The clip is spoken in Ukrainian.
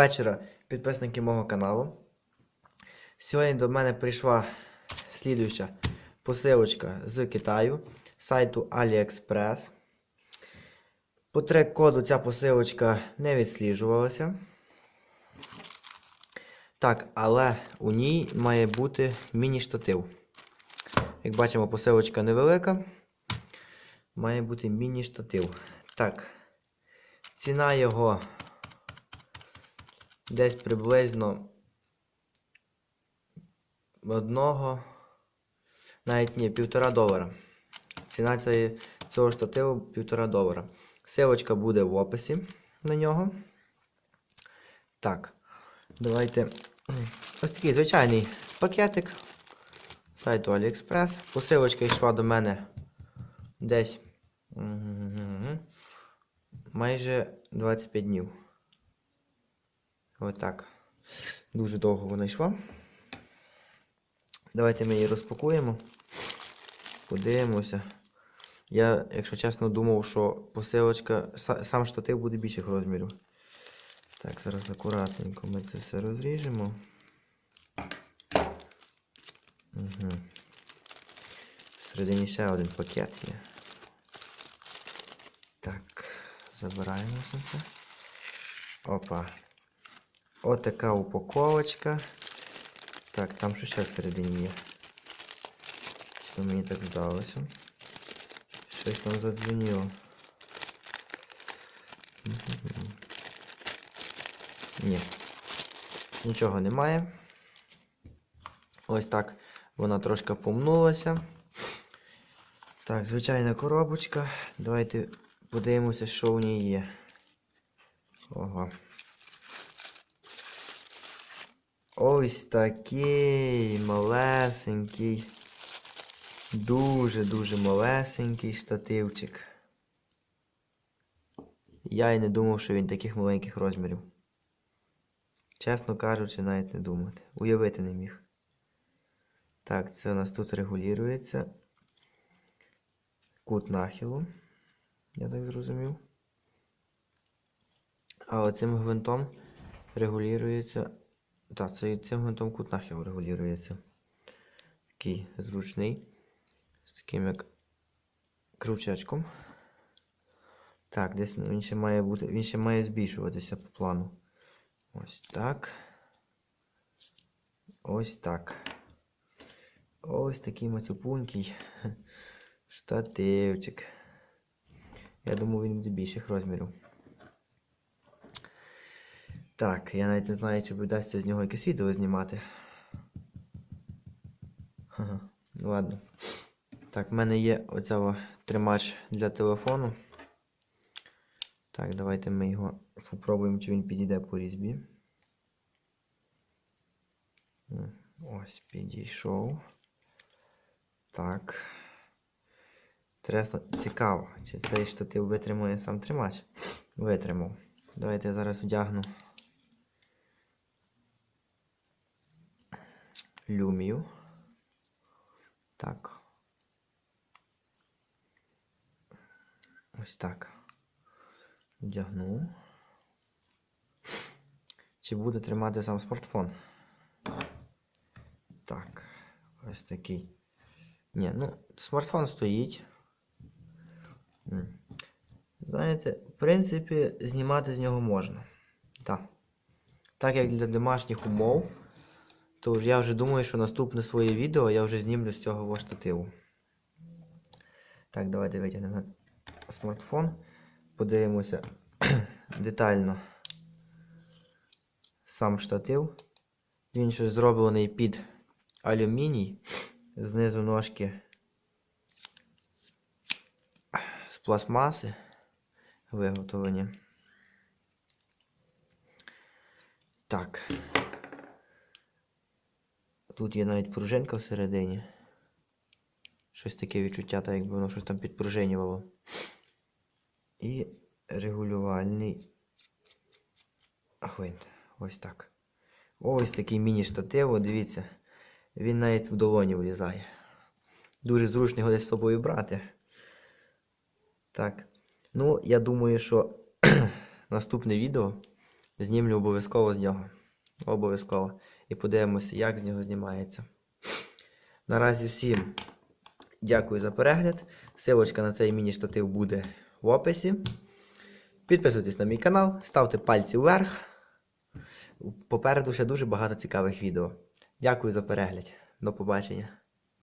вечора, підписники мого каналу. Сьогодні до мене прийшла слідуюча посилочка з Китаю, сайту AliExpress. По трек-коду ця посилочка не відсліджувалася. Так, але у ній має бути міні-штатив. Як бачимо, посилочка невелика. Має бути міні-штатив. Так. Ціна його десь приблизно одного, навіть ні, півтора долара. Ціна цього штативу півтора долара. Силочка буде в описі на нього. Так, давайте. Ось такий звичайний пакетик сайту AliExpress. Посилочка йшла до мене десь майже 25 днів. Отак. Дуже довго вона йшла. Давайте ми її розпакуємо. Подивимося. Я, якщо чесно, думав, що посилочка, сам штатив буде більших розмірів. Так, зараз акуратненько ми це все розріжемо. Угу. Всередині ще один пакет є. Так, забираємо все це. Опа. Отака упаковочка. Так, там що ще всередині є? Що мені так здалося? Щось там задзвеніло. Ні. Нічого немає. Ось так вона трошки помнулася. Так, звичайна коробочка. Давайте подивимося, що в ній є. Ого. Ось такий малесенький, дуже-дуже малесенький штативчик. Я й не думав, що він таких маленьких розмірів. Чесно кажучи, навіть не думати. Уявити не міг. Так, це у нас тут регулюється. Кут нахилу. Я так зрозумів. А оцим гвинтом регулюється. Так, це цим гвинтом кут нахилу регулюється. Такий зручний. З таким як крючечком. Так, десь він ще має бути. Він ще має збільшуватися по плану. Ось так. Ось так. Ось такий мацюпунький штативчик. Я думаю, він буде більших розмірів. Так, я навіть не знаю, чи вдасться з нього якесь відео знімати. Ага, ладно. Так, в мене є оця тримач для телефону. Так, давайте ми його попробуємо, чи він підійде по різьбі. Ось, підійшов. Так. Інтересно, цікаво, чи цей штатив витримує сам тримач. Витримав. Давайте я зараз вдягну люмію. Так. Ось так. Вдягну. Чи буде тримати сам смартфон? Так. Ось такий. Ні, ну, смартфон стоїть. Знаєте, в принципі, знімати з нього можна. Так. Так як для домашніх умов, то ж я вже думаю, що наступне своє відео я вже знімлю з цього штативу. Так, давайте витягнемо смартфон. Подивимося детально сам штатив. Він ще зроблений під алюміній. Знизу ножки з пластмаси виготовлені. Так. Тут є навіть пружинка всередині. Щось таке відчуття, так якби воно щось там підпружинювало. І регулювальний гвинт. Ось так. Ось такий міні-штатив, дивіться. Він навіть в долоні влізає. Дуже зручно його десь з собою брати. Так. Ну, я думаю, що наступне відео знімлю обов'язково з нього. Обов'язково. І подивимося, як з нього знімається. Наразі всім дякую за перегляд. Силочка на цей міні-штатив буде в описі. Підписуйтесь на мій канал, ставте пальці вверх. Попереду ще дуже багато цікавих відео. Дякую за перегляд. До побачення.